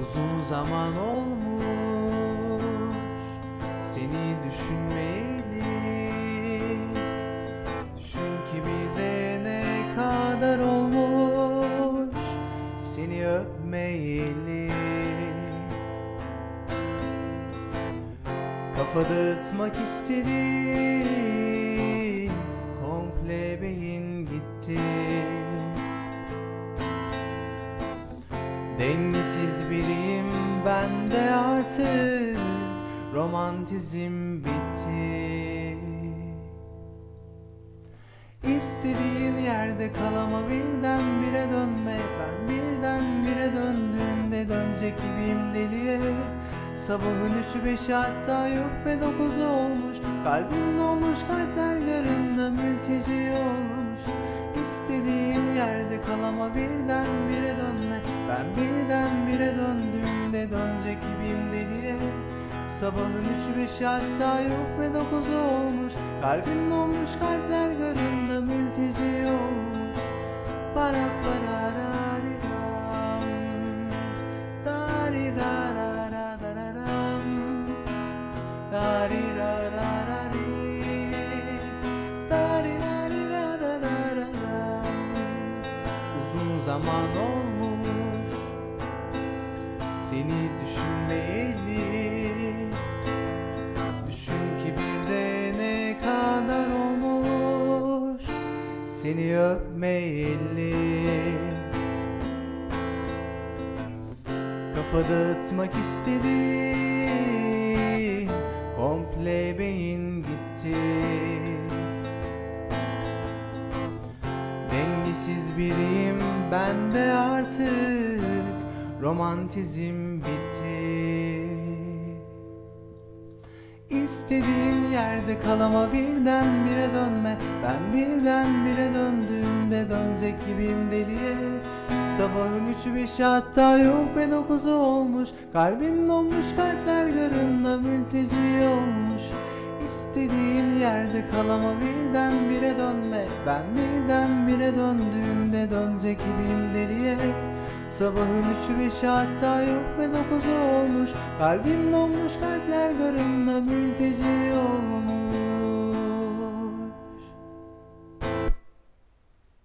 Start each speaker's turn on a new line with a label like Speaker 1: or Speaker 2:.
Speaker 1: Uzun zaman olmuş seni düşünmeyeli. Düşün ki bir de ne kadar olmuş seni öpmeyeli. Kafa dağıtmak istedim Dengesiz biriyim ben de artık. Romantizm bitti. İstediğin yerde kalama birden bire dönme. Ben birden bire döndüğümde dönecek gibiyim deliye. Sabahın üçü beşi hatta yok be dokuzu olmuş. Kalbim dolmuş kalpler yarında mülteci olmuş. İstediğin yerde kalama birden bire dönme. Ben birden Sabahın üçü beşi hatta yok ve dokuzu olmuş Kalbim donmuş kalpler garında mülteci olmuş Para para ra ri ram Da ri ra ra ra Seni öpmeyeli. Kafa dağıtmak istedim Komple beyin gitti. Dengesiz biriyim ben de artık Romantizm bitti İstediğin yerde kalama birden bire dönme. Ben birden bire döndüğümde dönecek gibiyim deliye. Sabahın üçü beşi hatta yok be dokuzu olmuş. Kalbim donmuş kalpler garında mülteci olmuş. İstediğin yerde kalama birden bire dönme. Ben birden bire döndüğümde dönecek gibiyim deliye Sabahın üçü beşi hatta yok ve dokuzu olmuş. Kalbim donmuş kalpler garında mülteci olmuş